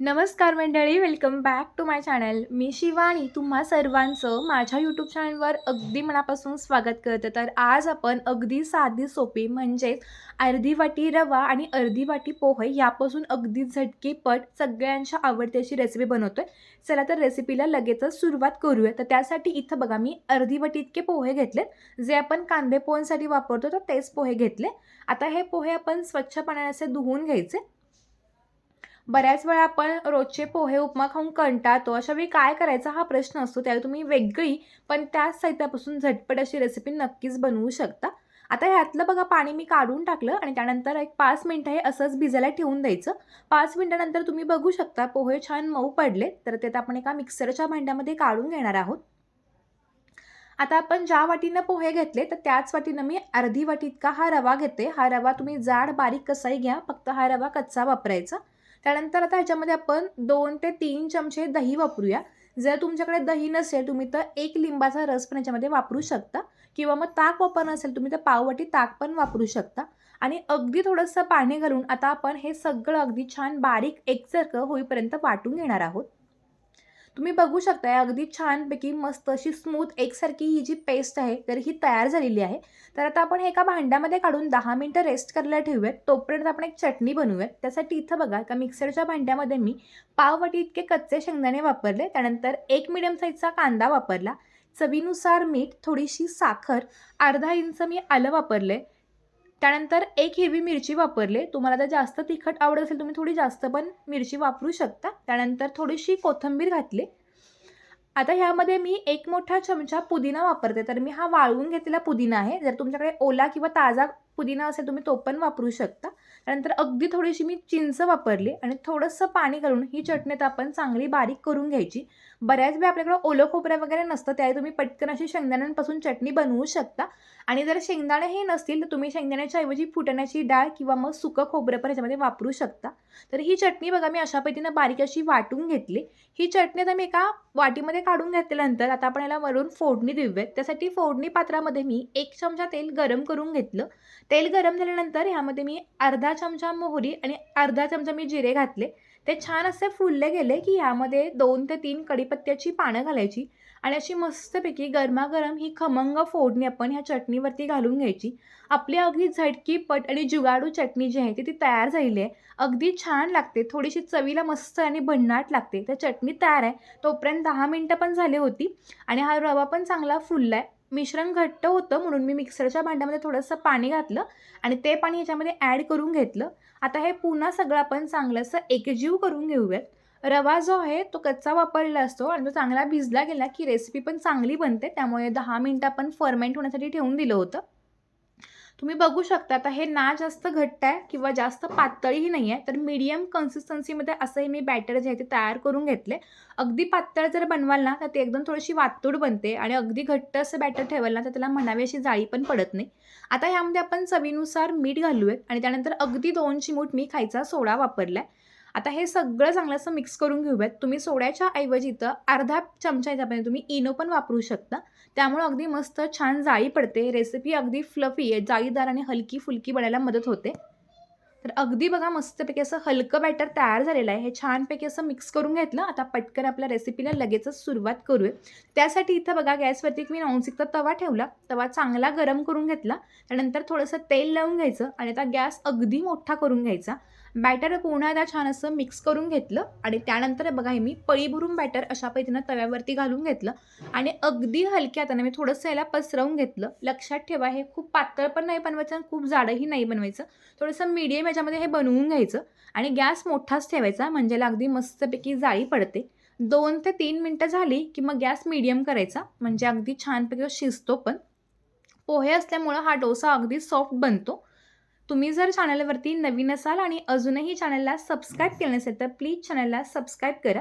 नमस्कार मंडळी welcome back to my channel मी शिवानी तुम्हा सर्वांचं माझ्या यूट्यूब चॅनलवर अगदी मनापासून स्वागत करते. तर आज आपण अगदी साधी सोपी म्हणजेच अर्धी वाटी रवा आणि अर्धी वाटी पोहे यापासून अगदी झटकीपट सगळ्यांच्या आवडती अशी रेसिपी बनवतोय. चला तर रेसिपीला लगेचच सुरुवात करूया. तर त्यासाठी इथं बघा मी अर्धी वाटी इतके पोहे घेतलेत. जे आपण कांदे पोह्यांसाठी वापरतो तर तेच पोहे घेतले. आता हे पोहे आपण स्वच्छ पाण्याने असे धुवून घ्यायचे. बऱ्याच वेळा आपण रोजचे पोहे उपमा खाऊन कंटाळतो. अशा वेळी काय करायचा हा प्रश्न असतो त्यावेळी तुम्ही वेगळी पण त्याच साहित्यापासून झटपट अशी रेसिपी नक्कीच बनवू शकता. आता ह्यातलं बघा पाणी मी काढून टाकलं आणि त्यानंतर एक पाच मिनटं हे असंच भिजायला ठेवून द्यायचं. पाच मिनटानंतर तुम्ही बघू शकता पोहे छान मऊ पडले. तर ते आपण एका मिक्सरच्या भांड्यामध्ये काढून घेणार आहोत. आता आपण ज्या वाटीनं पोहे घेतले तर त्याच वाटीनं मी अर्धी वाटी इतका हा रवा घेते. हा रवा तुम्ही जाड बारीक कसाही घ्या फक्त हा रवा कच्चा वापरायचा. त्यानंतर आता ह्याच्यामध्ये आपण दोन ते तीन चमचे दही वापरूया. जर तुमच्याकडे दही नसेल तुम्ही तर एक लिंबाचा रस पण याच्यामध्ये वापरू शकता. किंवा मग ताक वापरणं असेल तुम्ही तर पाववाटी ताक पण वापरू शकता. आणि अगदी थोडंसं पाणी घालून आता आपण हे सगळं अगदी छान बारीक एकसारखं होईपर्यंत वाटून घेणार आहोत. तुम्ही बघू शकता अगदी छानपैकी मस्त अशी स्मूथ एकसारखी ही जी पेस्ट आहे तर ही तयार झालेली आहे. तर आता आपण हे एका भांड्यामध्ये काढून दहा मिनटं रेस्ट करायला ठेवूयात. तोपर्यंत आपण एक चटणी बनवूयात. त्यासाठी इथं बघा का मिक्सरच्या भांड्यामध्ये मी पाववाटी इतके कच्चे शेंगदाणे वापरले. त्यानंतर एक मिडियम साईजचा कांदा वापरला. चवीनुसार मीठ थोडीशी साखर अर्धा इंच मी आलं वापरले त्यानंतर एक हिरवी मिरची वापरले. तुम्हाला जर जास्त तिखट आवडत असेल तुम्ही थोडी जास्त पण मिरची वापरू शकता. त्यानंतर थोडीशी कोथिंबीर घातली. आता ह्यामध्ये मी एक मोठा चमचा पुदिना वापरते. तर मी हा वाळवून घेतलेला पुदिना आहे. जर तुमच्याकडे ओला किंवा ताजा पुदिना असेल तुम्ही तो पण वापरू शकता. त्यानंतर अगदी थोडीशी मी चिंच वापरली आणि थोडंसं पाणी घालून ही चटणी तर आपण चांगली बारीक करून घ्यायची. बऱ्याच वेळा आपल्याकडे ओलं खोबरं वगैरे नसतं त्यावेळी तुम्ही पटकन अशी शेंगदाण्यांपासून चटणी बनवू शकता. आणि जर शेंगदाणे हे नसतील तर तुम्ही शेंगदाण्याच्या ऐवजी फुटण्याची डाळ किंवा मग सुकं खोबरं पण याच्यामध्ये वापरू शकता. तर ही चटणी बघा मी अशा पद्धतीनं बारीक अशी वाटून घेतली. ही चटणी आता मी एका वाटीमध्ये काढून घेतल्यानंतर आता आपण याला वरून फोडणी देऊयात. त्यासाठी फोडणी पात्रामध्ये मी एक चमचा तेल गरम करून घेतलं. तेल गरम झाल्यानंतर ह्यामध्ये मी अर्धा चमचा मोहरी आणि अर्धा चमचा मी जिरे घातले. ते छान असे फुलले गेले की ह्यामध्ये दोन ते तीन कडीपत्त्याची पानं घालायची आणि अशी मस्तपैकी गरमागरम ही खमंग फोडणी आपण ह्या चटणीवरती घालून घ्यायची. आपली अगदी झटकी पट आणि जुगाडू चटणी जी आहे ती ती तयार झालेली आहे. अगदी छान लागते. थोडीशी चवीला मस्त आणि भन्नाट लागते. तर चटणी तयार आहे. तोपर्यंत दहा मिनटं पण झाली होती आणि हा रवा पण चांगला फुलला आहे मिश्रण घट्ट होतं म्हणून मी मिक्सरच्या भांड्यामध्ये थोडंसं पाणी घातलं आणि ते पाणी ह्याच्यामध्ये ॲड करून घेतलं. आता हे पुन्हा सगळं आपण चांगलंसं एकजीव करून घेऊयात. रवा जो आहे तो कच्चा वापरलेला असतो आणि तो चांगला भिजला गेला की रेसिपी पण चांगली बनते. त्यामुळे दहा मिनटं आपण फर्मेंट होण्यासाठी ठेवून दिलं होतं. तुम्ही बघू शकता आता हे ना जास्त घट्ट आहे किंवा जास्त पातळीही नाही आहे तर मीडियम कन्सिस्टन्सीमध्ये असंही मी बॅटर जे आहे ते तयार करून घेतले. अगदी पातळ जर बनवाल ना तर ते एकदम थोडीशी वातूड बनते आणि अगदी घट्ट असं बॅटर ठेवाल ना तर त्याला म्हणावी अशी जाळी पण पडत नाही. आता ह्यामध्ये आपण चवीनुसार मीठ घालूयात आणि त्यानंतर अगदी दोन चिमूट मी खायचा सोडा वापरला आहे आता हे सगळं चांगलं असं मिक्स करून घेऊयात. तुम्ही सोड्याच्या ऐवजी तर अर्धा चमचा याच्यापर्यंत तुम्ही इनो पण वापरू शकता. त्यामुळं अगदी मस्त छान जाळी पडते. रेसिपी अगदी फ्लफी आहे. जाळीदार आणि हलकी फुलकी बनायला मदत होते. तर अगदी बघा मस्तपैकी असं हलकं बॅटर तयार झालेलं आहे. हे छानपैकी असं मिक्स करून घेतलं. आता पटकन आपल्या रेसिपीला लगेचच सुरुवात करूया. त्यासाठी इथं बघा गॅसवरती मी नॉनस्टिकचा तवा ठेवला. तवा चांगला गरम करून घेतला. त्यानंतर थोडंसं तेल लावून घ्यायचं आणि आता गॅस अगदी मोठा करून घ्यायचा. बॅटर पुन्हा एकदा छान असं मिक्स करून घेतलं आणि त्यानंतर बघा हे मी पळी भरून बॅटर अशा पद्धतीनं तव्यावरती घालून घेतलं आणि अगदी हलक्या हाताने मी थोडंसं याला पसरवून घेतलं. लक्षात ठेवा हे खूप पातळ पण नाही बनवायचं आणि खूप जाडंही नाही बनवायचं. थोडंसं मीडियम याच्यामध्ये हे बनवून घ्यायचं आणि गॅस मोठाच ठेवायचा म्हणजे याला अगदी मस्तपैकी जाळी पडते. दोन ते तीन मिनटं झाली की मग गॅस मीडियम करायचा म्हणजे अगदी छानपैकी शिजतो पण. पोहे असल्यामुळं हा डोसा अगदी सॉफ्ट बनतो. तुम्ही जर चॅनलवरती नवीन असाल आणि अजूनही चॅनलला सबस्क्राईब केलं नसेल तर प्लीज चॅनलला सबस्क्राईब करा.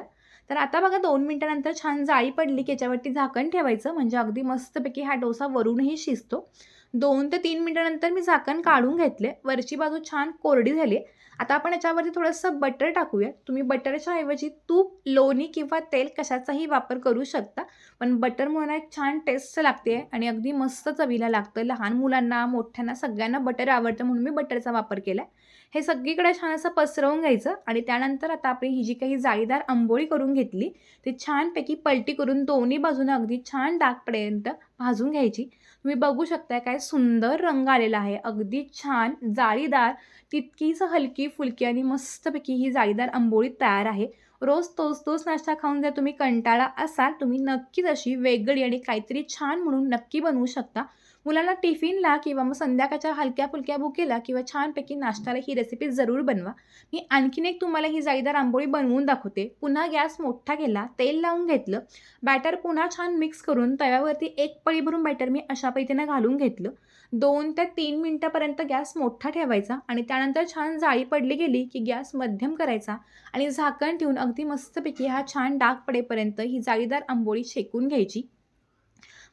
तर आता बघा दोन मिनटानंतर छान जाळी पडली की याच्यावरती झाकण ठेवायचं. म्हणजे अगदी मस्तपैकी हा डोसा वरूनही शिजतो. दोन ते तीन मिनटानंतर मी झाकण काढून घेतले. वरची बाजू छान कोरडी झाली आता आपण याच्यावरती थोडंसं बटर टाकूया. तुम्ही बटरच्या ऐवजी तूप लोणी किंवा तेल कशाचाही वापर करू शकता. पण बटरमुळे एक छान टेस्ट लागते आणि अगदी मस्त चवीला लागतं. लहान मुलांना मोठ्यांना सगळ्यांना बटर आवडतं म्हणून मी बटरचा वापर केला आहे हे सगळीकडे छान असं पसरवून घ्यायचं आणि त्यानंतर आता आपली ही जी काही जाळीदार आंबोळी करून घेतली ती छानपैकी पलटी करून दोन्ही बाजूनं अगदी छान डागपर्यंत भाजून घ्यायची. तुम्ही बघू शकताय काय सुंदर रंग आलेला आहे. अगदी छान जाळीदार तितकीच हलकी फुलकी आणि मस्तपैकी ही जाळीदार आंबोळी तयार आहे. रोज तोच तोच नाश्ता खाऊन जर तुम्ही कंटाळा असाल तुम्ही नक्कीच अशी वेगळी आणि काहीतरी छान म्हणून नक्की बनवू शकता. मुलांना टिफिनला किंवा मग संध्याकाळच्या हलक्या फुलक्या बुकेला किंवा छानपैकी नाश्त्याला ही रेसिपी जरूर बनवा. मी आणखीन एक तुम्हाला ही जाळीदार आंबोळी बनवून दाखवते. पुन्हा गॅस मोठा केला तेल लावून घेतलं. बॅटर पुन्हा छान मिक्स करून तव्यावरती एक पळी भरून बॅटर मी अशा पद्धतीनं घालून घेतलं. दोन ते तीन मिनटापर्यंत गॅस मोठा ठेवायचा आणि त्यानंतर छान जाळी पडली गेली की गॅस मध्यम करायचा आणि झाकण ठेवून अगदी मस्तपैकी हा छान डाग पडेपर्यंत ही जाळीदार आंबोळी शेकून घ्यायची.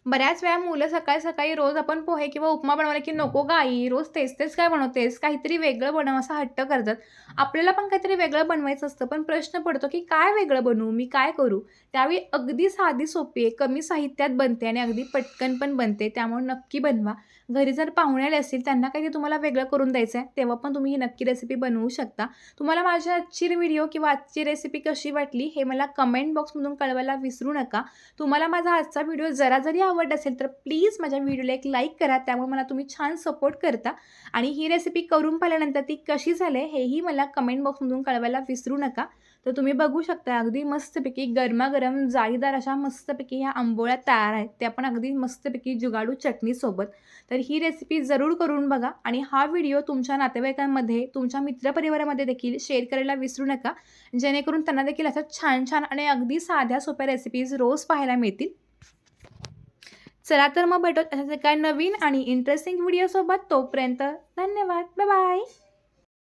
बऱ्याच वेळा मुलं सकाळी सकाळी रोज आपण पोहे किंवा उपमा बनवले की नको गाई रोज तेच तेच काय बनवतेस? काहीतरी वेगळं बनव असा हट्ट करतात. आपल्याला पण काहीतरी वेगळं बनवायचं असतं पण प्रश्न पडतो की काय वेगळं बनवू? मी काय करू? त्यावेळी अगदी साधी सोपी आहे कमी साहित्यात बनते आणि अगदी पटकन पण बनते त्यामुळे नक्की बनवा. घरी जर पाहुणे आले असतील त्यांना काही तुम्हाला वेगळं करून द्यायचं आहे तेव्हा पण तुम्ही ही नक्की रेसिपी बनवू शकता. तुम्हाला माझ्या आजची व्हिडिओ किंवा आजची रेसिपी कशी वाटली हे मला कमेंट बॉक्समधून कळवायला विसरू नका. तुम्हाला माझा आजचा व्हिडिओ जरा जरी आवडत असेल तर प्लीज माझ्या व्हिडिओला एक लाईक करा त्यामुळे मला तुम्ही छान सपोर्ट करता. आणि ही रेसिपी करून पाहिल्यानंतर ती कशी झाली हेही मला कमेंट बॉक्समधून कळवायला विसरू नका. तर तुम्ही बघू शकता अगदी मस्तपैकी गरमागरम जाळीदार अशा मस्तपैकी ह्या आंबोळ्या तयार आहेत. त्या पण अगदी मस्तपैकी जुगाडू चटणीसोबत तर ही रेसिपी जरूर करून बघा आणि हा व्हिडिओ तुमच्या नातेवाईकांमध्ये तुमच्या मित्रपरिवारामध्ये देखील शेअर करायला विसरू नका. जेणेकरून त्यांना देखील अशा छान छान आणि अगदी साध्या सोप्या रेसिपीज रोज पाहायला मिळतील. चला तर मग भेटत अशाच काय नवीन आणि इंटरेस्टिंग व्हिडिओसोबत तोपर्यंत धन्यवाद. Bye bye